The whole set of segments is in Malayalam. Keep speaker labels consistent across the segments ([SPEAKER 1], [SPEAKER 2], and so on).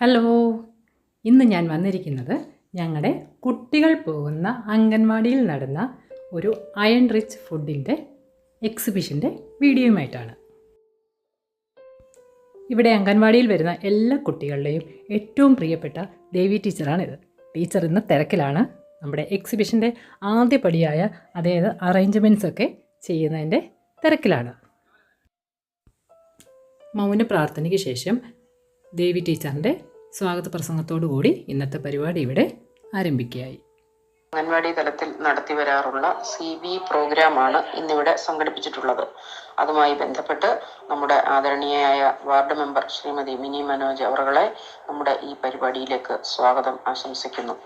[SPEAKER 1] ഹലോ. ഇന്ന് ഞാൻ വന്നിരിക്കുന്നത് ഞങ്ങളുടെ കുട്ടികൾ പോകുന്ന അംഗൻവാടിയിൽ നടന്ന ഒരു അയൺ റിച്ച് ഫുഡിന്റെ എക്സിബിഷന്റെ വീഡിയോയുമായിട്ടാണ്. ഇവിടെ അംഗൻവാടിയിൽ വരുന്ന എല്ലാ കുട്ടികളുടെയും ഏറ്റവും പ്രിയപ്പെട്ട ദേവി ടീച്ചറാണിത്. ടീച്ചർ ഇന്ന് തിരക്കിലാണ്. നമ്മുടെ എക്സിബിഷന്റെ ആദ്യപടിയായ അതായത് അറേഞ്ച്മെന്റ്സ് ഒക്കെ ചെയ്യുന്നതിന്റെ തിരക്കിലാണ്. മൗന പ്രാർത്ഥനയ്ക്ക് ശേഷം ദേവി ടീച്ചറിന്റെ സ്വാഗത പ്രസംഗത്തോടു കൂടി ഇന്നത്തെ പരിപാടി ഇവിടെ ആരംഭിക്കുകയായി.
[SPEAKER 2] അംഗൻവാടി തലത്തിൽ നടത്തി വരാറുള്ള സി ബി പ്രോഗ്രാമാണ് ഇന്നിവിടെ സംഘടിപ്പിച്ചിട്ടുള്ളത്. അതുമായി ബന്ധപ്പെട്ട് നമ്മുടെ ആദരണീയയായ വാർഡ് മെമ്പർ ശ്രീമതി മിനി മനോജ് അവറുകളെ നമ്മുടെ ഈ പരിപാടിയിലേക്ക് സ്വാഗതം ആശംസിക്കുന്നു.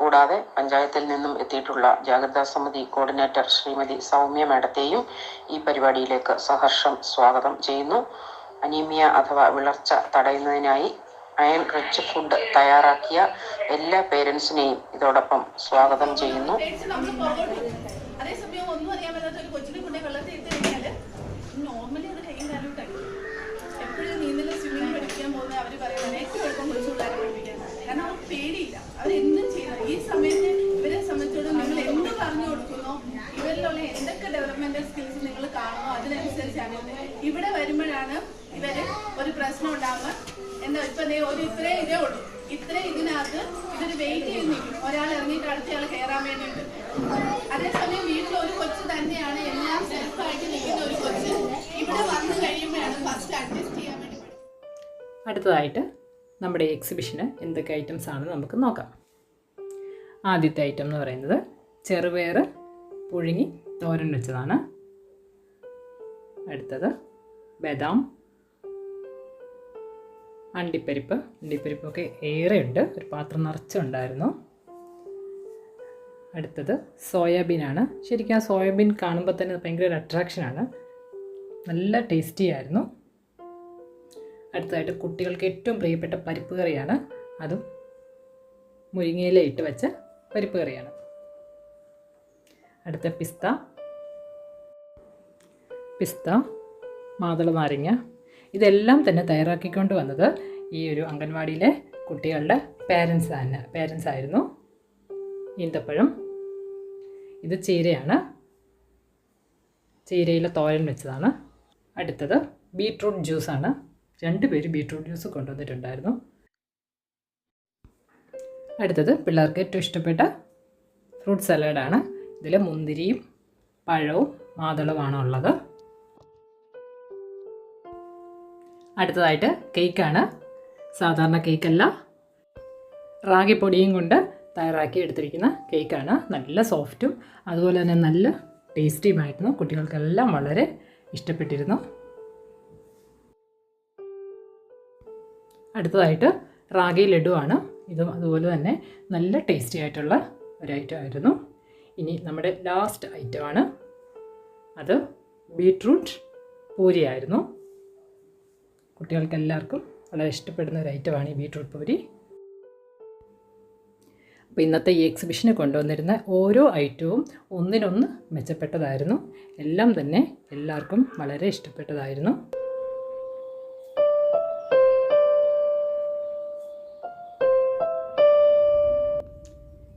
[SPEAKER 2] കൂടാതെ പഞ്ചായത്തിൽ നിന്നും എത്തിയിട്ടുള്ള ജാഗ്രതാ സമിതി കോർഡിനേറ്റർ ശ്രീമതി സൗമ്യ മാഡത്തെയും ഈ പരിപാടിയിലേക്ക് സഹർഷം സ്വാഗതം ചെയ്യുന്നു. അനീമിയ അഥവാ വിളർച്ച തടയുന്നതിനായി അയൺ റിച്ച് ഫുഡ് തയ്യാറാക്കിയ എല്ലാ പേരൻസിനെയും ഇതോടൊപ്പം സ്വാഗതം ചെയ്യുന്നു.
[SPEAKER 3] ഉണ്ടാകുമ്പോൾ എന്താ ഇപ്പൊ ഒരു ഇത്രയും ഇതേ ഉള്ളൂ. ഇത്രയും ഇതിനകത്ത് ഇതൊരു വെയിറ്റ് ചെയ്ത് നിൽക്കും ഒരാൾ ഇറങ്ങിയിട്ട് അടുത്തയാൾ കയറാൻ വേണ്ടിയിട്ട്. അതേസമയം വീട്ടിൽ ഒരു കൊച്ച് തന്നെയാണ് എല്ലാം സെൽഫായിട്ട് നിൽക്കുന്ന ഒരു കൊച്ച് ഇവിടെ വന്നു കഴിയുമ്പോഴാണ് ഫസ്റ്റ് അഡ്ജസ്റ്റ് ചെയ്യാൻ വേണ്ടി.
[SPEAKER 1] അടുത്തതായിട്ട് നമ്മുടെ എക്സിബിഷന് എന്തൊക്കെ ഐറ്റംസ് ആണെന്ന് നമുക്ക് നോക്കാം. ആദ്യത്തെ ഐറ്റം എന്ന് പറയുന്നത് ചെറുപയർ പുഴുങ്ങി തോരൻ വെച്ചതാണ്. അടുത്തത് ബദാം അണ്ടിപ്പരിപ്പ്. അണ്ടിപ്പരിപ്പൊക്കെ ഏറെയുണ്ട്. ഒരു പാത്രം നിറച്ചുണ്ടായിരുന്നു. അടുത്തത് സോയാബീനാണ്. ശരിക്കും ആ സോയാബീൻ കാണുമ്പോൾ തന്നെ ഭയങ്കര ഒരു അട്രാക്ഷനാണ് നല്ല ടേസ്റ്റി ആയിരുന്നു. അടുത്തതായിട്ട് കുട്ടികൾക്ക് ഏറ്റവും പ്രിയപ്പെട്ട പരിപ്പ് കറിയാണ്. അതും മുരിങ്ങയില ഇട്ട് വെച്ച പരിപ്പ് കറിയാണ്. അടുത്ത പിസ്ത. പിസ്ത മാതള നാരങ്ങ ഇതെല്ലാം തന്നെ തയ്യാറാക്കിക്കൊണ്ട് വന്നത് ഈ ഒരു അംഗൻവാടിയിലെ കുട്ടികളുടെ പേരൻസ് തന്നെ. പേരൻസ് ആയിരുന്നു ഈന്തപ്പഴം. ഇത് ചീരയാണ്. ചീരയിലെ തോരൻ വെച്ചതാണ്. അടുത്തത് ബീട്രൂട്ട് ജ്യൂസാണ് രണ്ട് പേര് ബീട്രൂട്ട് ജ്യൂസ് കൊണ്ടുവന്നിട്ടുണ്ടായിരുന്നു. അടുത്തത് പിള്ളേർക്ക് ഏറ്റവും ഇഷ്ടപ്പെട്ട ഫ്രൂട്ട് സലാഡാണ് ഇതിൽ മുന്തിരിയും പഴവും മാതളവുമാണ് ഉള്ളത്. അടുത്തതായിട്ട് കേക്കാണ്. സാധാരണ കേക്കല്ല. റാഗിപ്പൊടിയും കൊണ്ട് തയ്യാറാക്കി എടുത്തിരിക്കുന്ന കേക്കാണ്. നല്ല സോഫ്റ്റും അതുപോലെ തന്നെ നല്ല ടേസ്റ്റിയുമായിരുന്നു കുട്ടികൾക്കെല്ലാം വളരെ ഇഷ്ടപ്പെട്ടിരുന്നു. അടുത്തതായിട്ട് റാഗി ലഡുവാണ്. ഇതും അതുപോലെ തന്നെ നല്ല ടേസ്റ്റി ആയിട്ടുള്ള ഒരു ഐറ്റം ആയിരുന്നു. ഇനി നമ്മുടെ ലാസ്റ്റ് ഐറ്റമാണ് അത് ബീട്രൂട്ട് പൂരിയായിരുന്നു. കുട്ടികൾക്ക് എല്ലാവർക്കും വളരെ ഇഷ്ടപ്പെടുന്ന ഒരു ഐറ്റമാണ് ഈ ബീട്രൂട്ട് പൂരി. അപ്പോൾ ഇന്നത്തെ ഈ എക്സിബിഷന് കൊണ്ടുവന്നിരുന്ന ഓരോ ഐറ്റവും ഒന്നിനൊന്ന് മെച്ചപ്പെട്ടതായിരുന്നു. എല്ലാം തന്നെ എല്ലാവർക്കും വളരെ ഇഷ്ടപ്പെട്ടതായിരുന്നു.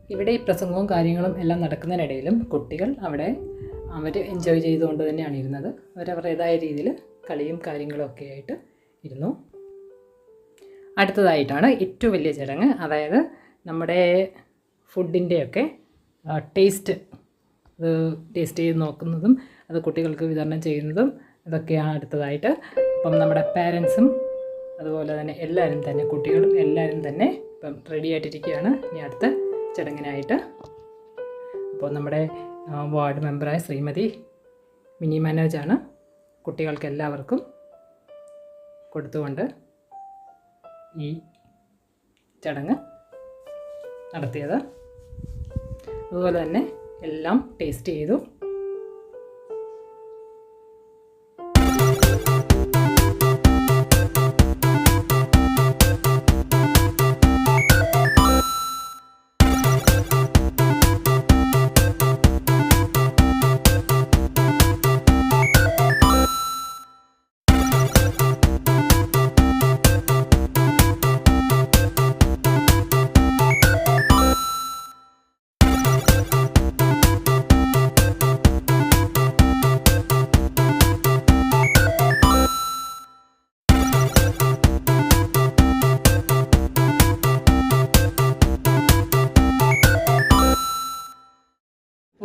[SPEAKER 1] ഇവിടെ ഈ പ്രസംഗവും കാര്യങ്ങളും എല്ലാം നടക്കുന്നതിനിടയിലും കുട്ടികൾ അവിടെ അവർ എൻജോയ് ചെയ്തുകൊണ്ട് തന്നെയാണ് ഇരുന്നത്. അവരവരുടേതായ രീതിയിൽ കളിയും കാര്യങ്ങളും ഒക്കെ ആയിട്ട് ഇരുന്നു. അടുത്തതായിട്ടാണ് ഏറ്റവും വലിയ ചടങ്ങ് അതായത് നമ്മുടെ ഫുഡിന്റെയൊക്കെ ടേസ്റ്റ് അത് ടേസ്റ്റ് ചെയ്ത് നോക്കുന്നതും അത് കുട്ടികൾക്ക് വിതരണം ചെയ്യുന്നതും ഇതൊക്കെയാണ് അടുത്തതായിട്ട്. അപ്പം നമ്മുടെ പാരൻസും അതുപോലെ തന്നെ എല്ലാവരും തന്നെ കുട്ടികളും എല്ലാവരും തന്നെ ഇപ്പം റെഡി ആയിട്ടിരിക്കുകയാണ് ഇനി അടുത്ത ചടങ്ങിനായിട്ട്. അപ്പോൾ നമ്മുടെ വാർഡ് മെമ്പറായ ശ്രീമതി മിനി മാനേജാണ് കുട്ടികൾക്ക് എല്ലാവർക്കും കൊടുത്തുകൊണ്ട് ഈ ചടങ്ങ് നടത്തിയത്. അതുപോലെ തന്നെ എല്ലാം ടേസ്റ്റ് ചെയ്തു.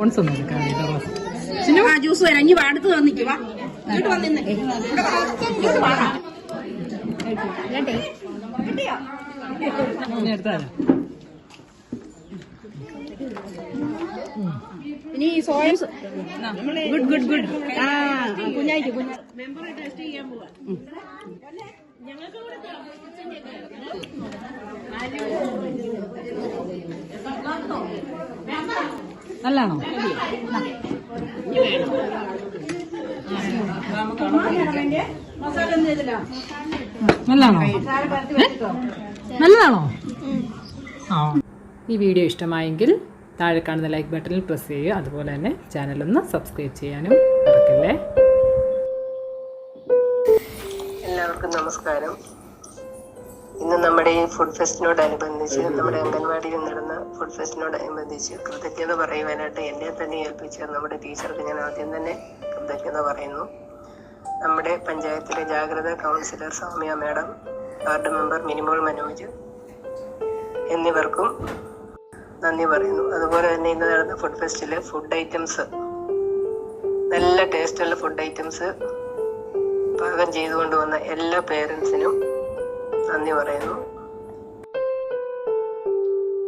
[SPEAKER 1] ഓൺസ് ഒന്നും എടുക്കാറില്ല റോസ് ചിന്നു
[SPEAKER 4] ആ ജ്യൂസ് വരാം. ഇനി അടുത്ത് വന്നിക്ക് വാ. ഇങ്ങോട്ട് വന്നിന്ന്. ഇങ്ങോട്ട് വാ.
[SPEAKER 1] എടുത്താലോ
[SPEAKER 4] ഇനി സോയസ് ഗുഡ് ഗുഡ് ഗുഡ് ആ കുഞ്ഞായിക്ക് കുഞ്ഞാ.
[SPEAKER 1] നല്ലാണോ നല്ലാണോ? നല്ലതാണോ? ആ. ഈ വീഡിയോ ഇഷ്ടമായെങ്കിൽ താഴെ കാണുന്ന ലൈക്ക് ബട്ടണിൽ പ്രസ് ചെയ്യുക. അതുപോലെ തന്നെ ചാനലൊന്ന് സബ്സ്ക്രൈബ് ചെയ്യാനും മറക്കല്ലേ?
[SPEAKER 5] എല്ലാവർക്കും നമസ്കാരം. ഇന്ന് നമ്മുടെ ഈ ഫുഡ് ഫെസ്റ്റിനോടനുബന്ധിച്ച് നമ്മുടെ അംഗൻവാടിയിൽ നടന്ന ഫുഡ് ഫെസ്റ്റിനോടനുബന്ധിച്ച് കൃതജ്ഞത പറയുവാനായിട്ട് എന്നെ തന്നെ ഏൽപ്പിച്ച നമ്മുടെ ടീച്ചർക്ക് ഞാൻ ആദ്യം തന്നെ കൃതജ്ഞത പറയുന്നു. നമ്മുടെ പഞ്ചായത്തിലെ ജാഗ്രത counsellor Soumya madam ward member Minimol Manoj എന്നിവർക്കും നന്ദി പറയുന്നു. അതുപോലെ തന്നെ ഇന്ന് നടന്ന ഫുഡ് ഫെസ്റ്റിലെ ഫുഡ് ഐറ്റംസ് നല്ല ടേസ്റ്റുള്ള ഫുഡ് ഐറ്റംസ് പാകം ചെയ്തുകൊണ്ട് വന്ന എല്ലാ പേരൻസിനും നന്ദി പറയുന്നു.